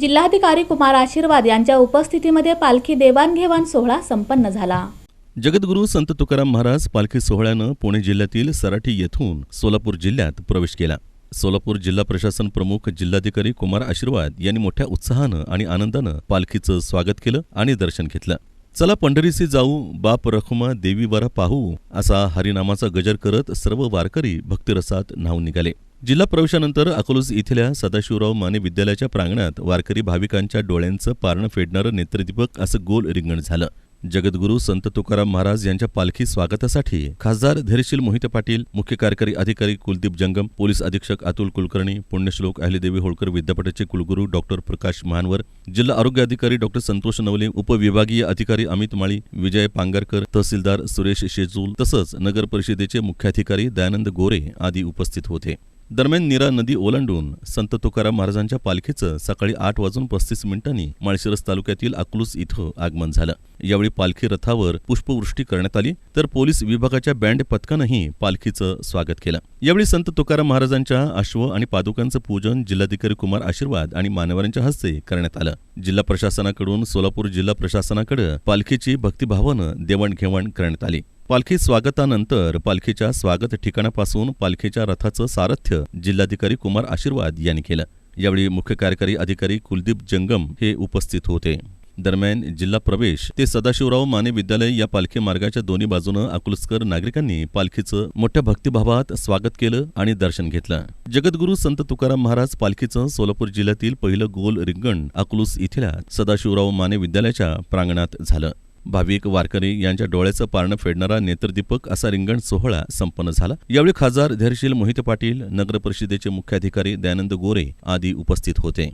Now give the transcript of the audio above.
जिल्हाधिकारी कुमार आशीर्वाद यांच्या उपस्थितीमध्ये पालखी देवाणघेवाण सोहळा संपन्न झाला. जगद्गुरू संत तुकाराम महाराज पालखी सोहळ्यानं पुणे जिल्ह्यातील सराठी येथून सोलापूर जिल्ह्यात प्रवेश केला. सोलापूर जिल्हा प्रशासन प्रमुख जिल्हाधिकारी कुमार आशीर्वाद यांनी मोठ्या उत्साहानं आणि आनंदानं पालखीचं स्वागत केलं आणि दर्शन घेतलं. चला पंढरीसी जाऊ बाप रखुमा देवी बरा पाहू असा हरिनामाचा गजर करत सर्व वारकरी भक्तिरसात न्हावून निघाले. जिल्हा प्रवेशानंतर अकलूज इथल्या सदाशिवराव माने विद्यालयाच्या प्रांगणात वारकरी भाविकांच्या डोळ्यांचं पारणं फेडणारं नेत्रदीपक असं गोल रिंगण झालं. जगद्गुरू संत तुकाराम महाराज यांच्या पालखी स्वागतासाठी खासदार धैर्यशील मोहिते पाटील मुख्य कार्यकारी अधिकारी कुलदीप जंगम पोलीस अधीक्षक अतुल कुलकर्णी पुण्यश्लोक अहिलेदेवी होळकर विद्यापीठाचे कुलगुरू डॉक्टर प्रकाश महानवर जिल्हा आरोग्य अधिकारी डॉक्टर संतोष नवले उपविभागीय अधिकारी अमित माळी विजय पांगारकर तहसीलदार सुरेश शेजूल तसंच नगर परिषदेचे मुख्याधिकारी दयानंद गोरे आदी उपस्थित होते. दरम्यान नीरा नदी ओलांडून संत तुकाराम महाराजांच्या पालखीचं सकाळी आठ वाजून पस्तीस मिनिटांनी माळशिरस तालुक्यातील अकलूस इथं आगमन झालं. यावेळी पालखी रथावर पुष्पवृष्टी करण्यात आली तर पोलीस विभागाच्या बँड पथकानंही पालखीचं स्वागत केलं. यावेळी संत तुकाराम महाराजांच्या अश्व आणि पादुकांचं पूजन जिल्हाधिकारी कुमार आशीर्वाद आणि मान्यवरांच्या हस्ते करण्यात आलं. जिल्हा प्रशासनाकडून सोलापूर जिल्हा प्रशासनाकडे पालखीची भक्तिभावानं देवाणघेवाण करण्यात आली. पालखी स्वागतानंतर पालखीच्या स्वागत ठिकाणापासून पालखीच्या रथाचं सारथ्य जिल्हाधिकारी कुमार आशीर्वाद यांनी केलं. यावेळी मुख्य कार्यकारी अधिकारी कुलदीप जंगम हे उपस्थित होते. दरम्यान जिल्हा प्रवेश ते सदाशिवराव माने विद्यालय या पालखी मार्गाच्या दोन्ही बाजूनं अकुलस्कर नागरिकांनी पालखीचं मोठ्या भक्तिभावात स्वागत केलं आणि दर्शन घेतलं. जगद्गुरू संत तुकाराम महाराज पालखीचं सोलापूर जिल्ह्यातील पहिलं गोल रिंगण अकलूस इथल्या सदाशिवराव माने विद्यालयाच्या प्रांगणात झालं. भाविक वारकरी यांच्या डोळ्याचं पारणं फेडणारा नेत्रदीपक असा रिंगण सोहळा संपन्न झाला. यावेळी खासदार धैर्यशील मोहिते पाटील नगर परिषदेचे मुख्याधिकारी दयानंद गोरे आदी उपस्थित होते.